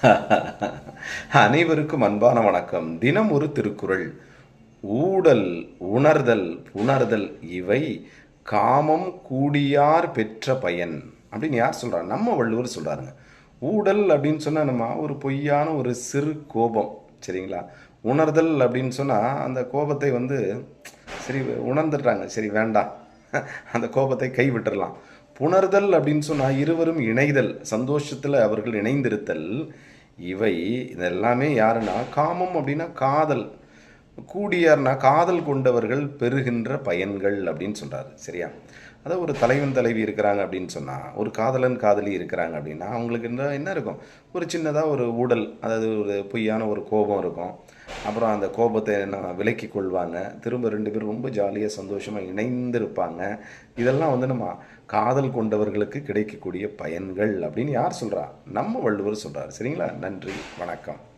அனைவருக்கும் அன்பான வணக்கம். தினம் ஒரு திருக்குறள். ஊடல் உணர்தல் உணர்தல் இவை காமம் கூடியார் பெற்ற பயன். அப்படின்னு யார் சொல்றா? நம்ம வள்ளுவர் சொல்றாருங்க. ஊடல் அப்படின்னு சொன்னா நம்ம ஒரு பொய்யான ஒரு சிறு கோபம் சரிங்களா? உணர்தல் அப்படின்னு சொன்னா அந்த கோபத்தை வந்து சரி உணர்ந்துடுறாங்க. சரி வேண்டாம். அந்த கோபத்தை கைவிட்டுடலாம் புணர்தல் அப்படின்னு சொன்னால் இருவரும் இணைதல் சந்தோஷத்தில் அவர்கள் இணைந்திருத்தல். இவை இதெல்லாமே யாருன்னா காமம் அப்படின்னா காதல். கூடியார்னா காதல் கொண்டவர்கள் பெறுகின்ற பயன்கள் அப்படின்னு சொல்கிறாரு சரியா? அதாவது ஒரு தலைவன் தலைவி இருக்கிறாங்க அப்படின்னு சொன்னால் ஒரு காதலன் காதலி இருக்கிறாங்க அப்படின்னா அவங்களுக்கு என்ன என்ன இருக்கும்? ஒரு சின்னதாக ஒரு ஊடல் அதாவது ஒரு பொய்யான ஒரு கோபம் இருக்கும். அப்புறம் அந்த கோபத்தை நான் விலக்கி கொள்வாங்க. திரும்ப ரெண்டு பேரும் ரொம்ப ஜாலியாக சந்தோஷமாக இணைந்திருப்பாங்க. இதெல்லாம் வந்து நம்ம காதல் கொண்டவர்களுக்கு கிடைக்கக்கூடிய பயன்கள் அப்படின்னு யார் சொல்கிறா நம்ம வள்ளுவர் சொல்கிறார் சரிங்களா? நன்றி. வணக்கம்.